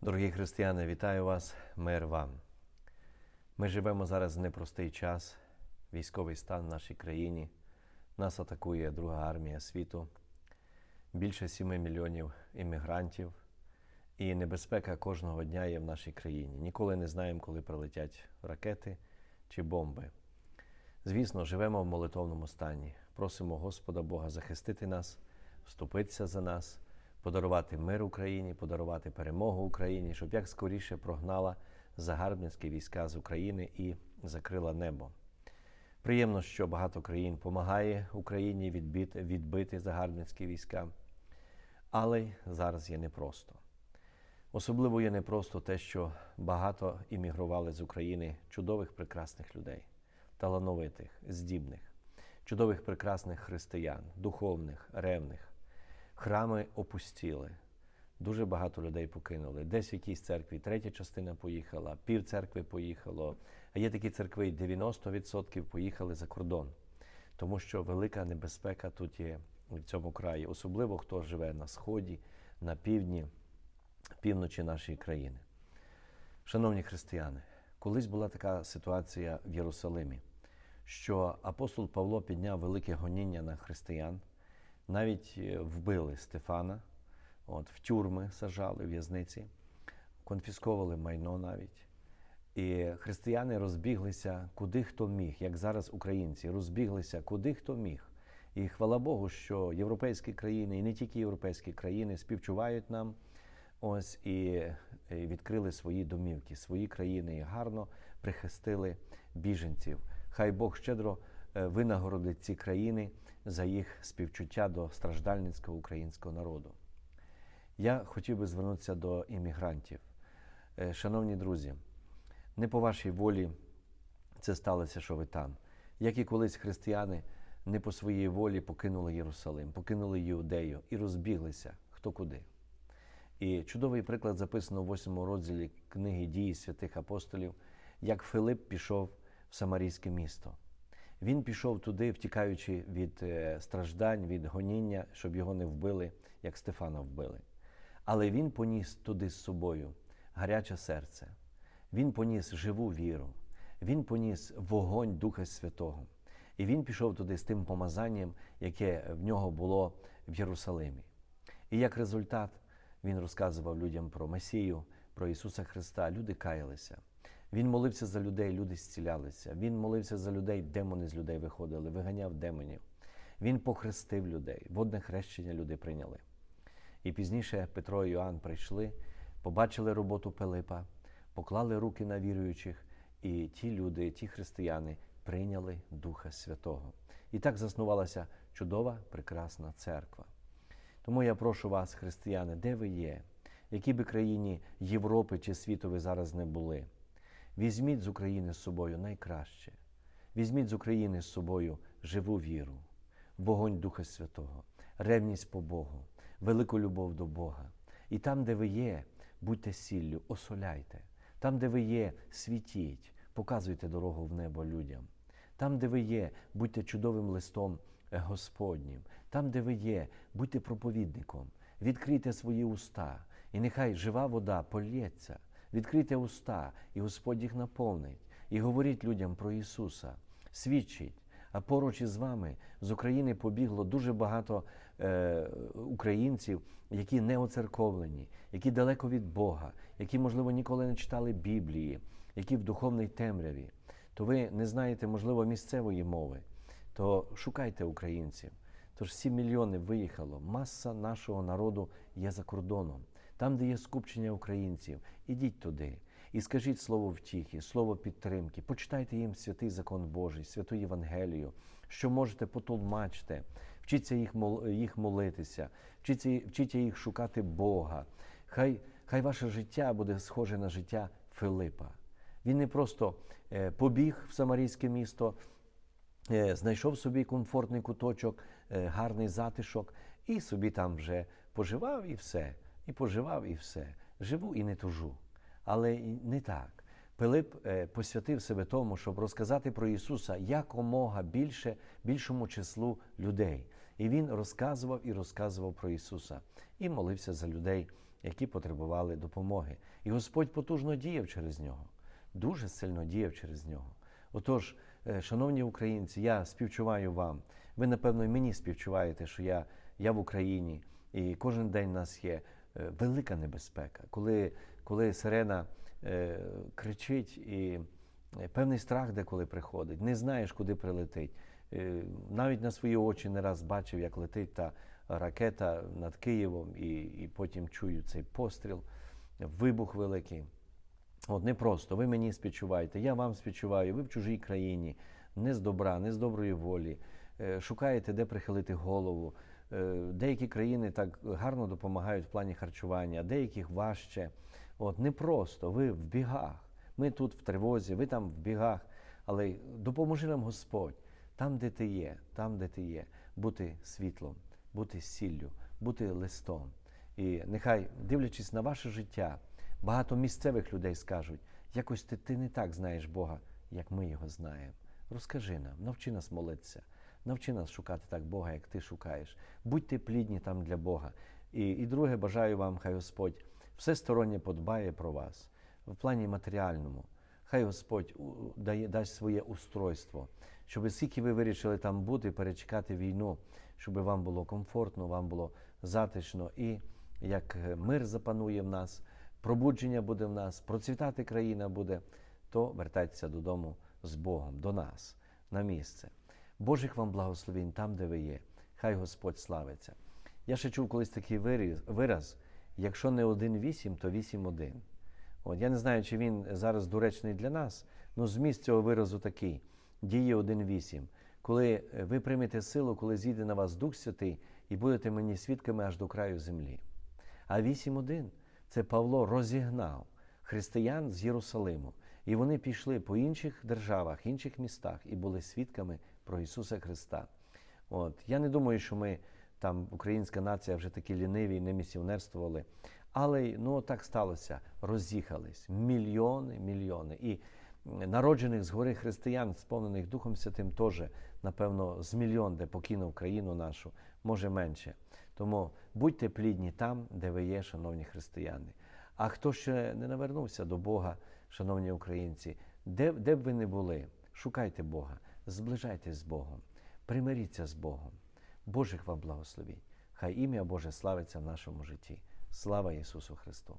Дорогі християни, вітаю вас, мир вам. Ми живемо зараз в непростий час, військовий стан в нашій країні. Нас атакує друга армія світу, більше 7 мільйонів іммігрантів, і небезпека кожного дня є в нашій країні. Ніколи не знаємо, коли прилетять ракети чи бомби. Звісно, живемо в молитовному стані. Просимо Господа Бога захистити нас, вступитися за нас, подарувати мир Україні, подарувати перемогу Україні, щоб як скоріше прогнала загарбницькі війська з України і закрила небо. Приємно, що багато країн допомагає Україні відбити, відбити загарбницькі війська, але зараз є непросто. Особливо є непросто те, що багато іммігрували з України чудових прекрасних людей, талановитих, здібних, чудових прекрасних християн, духовних, ревних. Храми опустіли. Дуже багато людей покинули. Десь в якійсь церкві третя частина поїхала, пів церкви поїхало. А є такі церкви, 90% поїхали за кордон, тому що велика небезпека тут є в цьому краї, особливо хто живе на сході, на півдні, півночі нашої країни. Шановні християни, колись була така ситуація в Єрусалимі, що апостол Павло підняв велике гоніння на християн, навіть е, вбили Стефана, от, в тюрми сажали в'язниці, конфісковували майно навіть. І християни розбіглися куди хто міг, як зараз українці, розбіглися куди хто міг. І хвала Богу, що європейські країни, і не тільки європейські країни, співчувають нам ось і і відкрили свої домівки, свої країни і гарно прихистили біженців. Хай Бог щедро е, винагородить ці країни за їх співчуття до страждальницького українського народу. Я хотів би звернутися до іммігрантів. Е, Шановні друзі, не по вашій волі це сталося, що ви там. Як і колись християни не по своїй волі покинули Єрусалим, покинули Іудею і розбіглися хто куди. І чудовий приклад записано в 8 розділі книги дії святих апостолів, як Филип пішов в Самарійське місто. Він пішов туди, втікаючи від е, страждань, від гоніння, щоб його не вбили, як Стефана вбили. Але він поніс туди з собою гаряче серце, він поніс живу віру, він поніс вогонь Духа Святого. І він пішов туди з тим помазанням, яке в нього було в Єрусалимі. І як результат, він розказував людям про Месію, про Ісуса Христа. Люди каялися. Він молився за людей, люди зцілялися. Він молився за людей, демони з людей виходили, виганяв демонів. Він похрестив людей, водне хрещення люди прийняли. І пізніше Петро і Йоанн прийшли, побачили роботу Пилипа, поклали руки на віруючих, і ті люди, ті християни прийняли Духа Святого. І так заснувалася чудова, прекрасна церква. Тому я прошу вас, християни, де ви є, в якій би країні Європи чи світу ви зараз не були. Візьміть з України з собою найкраще. Візьміть з України з собою живу віру, вогонь Духа Святого, ревність по Богу, велику любов до Бога. І там, де ви є, будьте сіллю, осоляйте. Там, де ви є, світіть, показуйте дорогу в небо людям. Там, де ви є, будьте чудовим листом е, Господнім. Там, де ви є, будьте проповідником, відкрийте свої уста, і нехай жива вода полється. Відкрийте уста, і Господь їх наповнить. І говоріть людям про Ісуса, свідчить. А поруч із вами з України побігло дуже багато е, українців, які не оцерковлені, які далеко від Бога, які, можливо, ніколи не читали Біблії, які в духовній темряві. То ви не знаєте, можливо, місцевої мови, то шукайте українців. Тож 7 мільйони виїхало, маса нашого народу є за кордоном. Там, де є скупчення українців, ідіть туди і скажіть слово втіхи, слово підтримки, почитайте їм святий закон Божий, святу Євангелію, що можете потолмачте, вчіться їх їх молитися, вчіться, вчіться їх шукати Бога. Хай, хай ваше життя буде схоже на життя Филипа. Він не просто е, побіг в Самарійське місто, е, знайшов собі комфортний куточок, е, гарний затишок, і собі там вже поживав і все. І поживав і все. Живу і не тужу. Але не так. Пилип е, посвятив себе тому, щоб розказати про Ісуса якомога більше, більшому числу людей. І він розказував і розказував про Ісуса і молився за людей, які потребували допомоги. І Господь потужно діяв через нього, дуже сильно діяв через нього. Отож, е, шановні українці, я співчуваю вам. Ви, напевно, і мені співчуваєте, що я, я в Україні, і кожен день нас є велика небезпека, коли, коли сирена е, кричить і е, певний страх деколи приходить, не знаєш, куди прилетить. Е, Навіть на свої очі не раз бачив, як летить та ракета над Києвом, і, і потім чую цей постріл, вибух великий. От не просто, ви мені співчуваєте, я вам співчуваю, ви в чужій країні, не з добра, не з доброї волі. Е, Шукаєте, де прихилити голову. Е, Деякі країни так гарно допомагають в плані харчування, деяких важче. От не просто, ви в бігах. Ми тут в тривозі, ви там в бігах. Але допоможи нам Господь там, де ти є, там, де ти є, бути світлом, бути сіллю, бути листом. І нехай, дивлячись на ваше життя, багато місцевих людей скажуть, якось ти, ти не так знаєш Бога, як ми його знаємо. Розкажи нам, навчи нас молитися, навчи нас шукати так Бога, як ти шукаєш. Будьте плідні там для Бога. І, і друге, бажаю вам, хай Господь всесторонньо подбає про вас в плані матеріальному. Хай Господь дає, дасть своє устройство, щоб скільки ви вирішили там бути, перечекати війну, щоб вам було комфортно, вам було затишно і як е, мир запанує в нас, пробудження буде в нас, процвітати країна буде, то вертайтеся додому з Богом, до нас, на місце. Божих вам благословень там, де ви є. Хай Господь славиться. Я ще чув колись такий вираз: якщо не 1,8, то 8,1. От, я не знаю, чи він зараз доречний для нас, але зміст цього виразу такий: діє 1,8. Коли е, ви приймете силу, коли зійде на вас Дух Святий, і будете мені свідками аж до краю землі. А 8.1 це Павло розігнав християн з Єрусалиму. І вони пішли по інших державах, інших містах і були свідками про Ісуса Христа. От. Я не думаю, що ми там, українська нація, вже такі ліниві і не місіонерствували. Але ну так сталося. Роз'їхались мільйони, мільйони. І народжених згори християн, сповнених Духом Святим, теж, напевно, з мільйон, де покинув країну нашу, може менше. Тому будьте плідні там, де ви є, шановні християни. А хто ще не навернувся до Бога, шановні українці, де, де б ви не були, шукайте Бога, зближайтесь з Богом, примиріться з Богом. Божих вам благословінь. Хай ім'я Боже славиться в нашому житті. Слава Ісусу Христу!